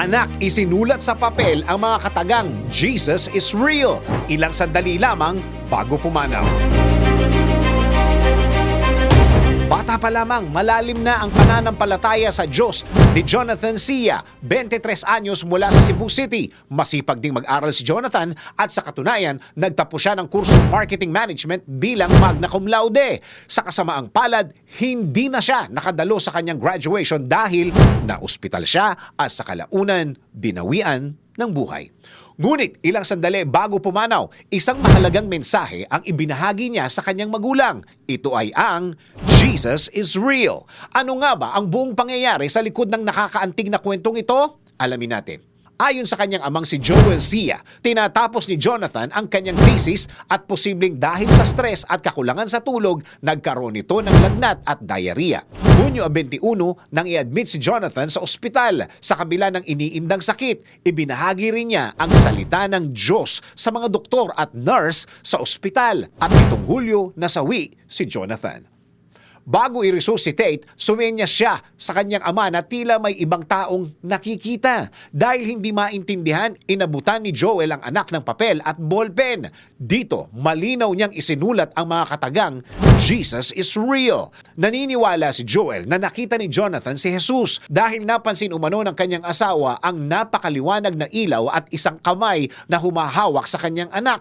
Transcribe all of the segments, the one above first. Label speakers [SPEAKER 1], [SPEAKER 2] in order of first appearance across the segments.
[SPEAKER 1] Anak, isinulat sa papel ang mga katagang Jesus is real. Ilang sandali lamang bago pumanaw. Pa lamang, malalim na ang pananampalataya sa Diyos ni Jonathan Sia, 23 anyos mula sa Cebu City. Masipag ding mag-aral si Jonathan at sa katunayan, nagtapos siya ng kursong marketing management bilang magna cum laude. Sa kasamaang palad, hindi na siya nakadalo sa kanyang graduation dahil na-ospital siya at sa kalaunan, binawian ng buhay. Ngunit ilang sandali bago pumanaw, isang mahalagang mensahe ang ibinahagi niya sa kanyang magulang. Ito ay ang Jesus is real. Ano nga ba ang buong pangyayari sa likod ng nakakaantig na kwentong ito? Alamin natin. Ayon sa kanyang amang si Joel Zia, tinatapos ni Jonathan ang kanyang thesis at posibleng dahil sa stress at kakulangan sa tulog, nagkaroon ito ng lagnat at diarrhea. Hunyo 21 nang i-admit si Jonathan sa ospital sa kabila ng iniindang sakit. Ibinahagi rin niya ang salita ng Diyos sa mga doktor at nurse sa ospital at itong Hulyo nasawi si Jonathan. Bago i-resuscitate, sumenya siya sa kanyang ama na tila may ibang taong nakikita. Dahil hindi maintindihan, inabutan ni Joel ang anak ng papel at ballpen. Dito, malinaw niyang isinulat ang mga katagang, Jesus is real. Naniniwala si Joel na nakita ni Jonathan si Jesus dahil napansin umano ng kanyang asawa ang napakaliwanag na ilaw at isang kamay na humahawak sa kanyang anak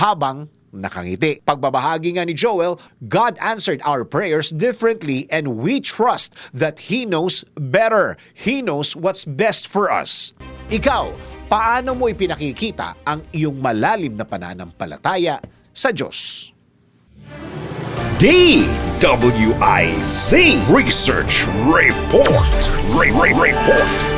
[SPEAKER 1] habang nakangiti. Pagbabahagi nga ni Joel, God answered our prayers differently and we trust that He knows better. He knows what's best for us. Ikaw, paano mo ipinakikita ang iyong malalim na pananampalataya sa Diyos?
[SPEAKER 2] DWIZ Research Report. Re- Re- Report.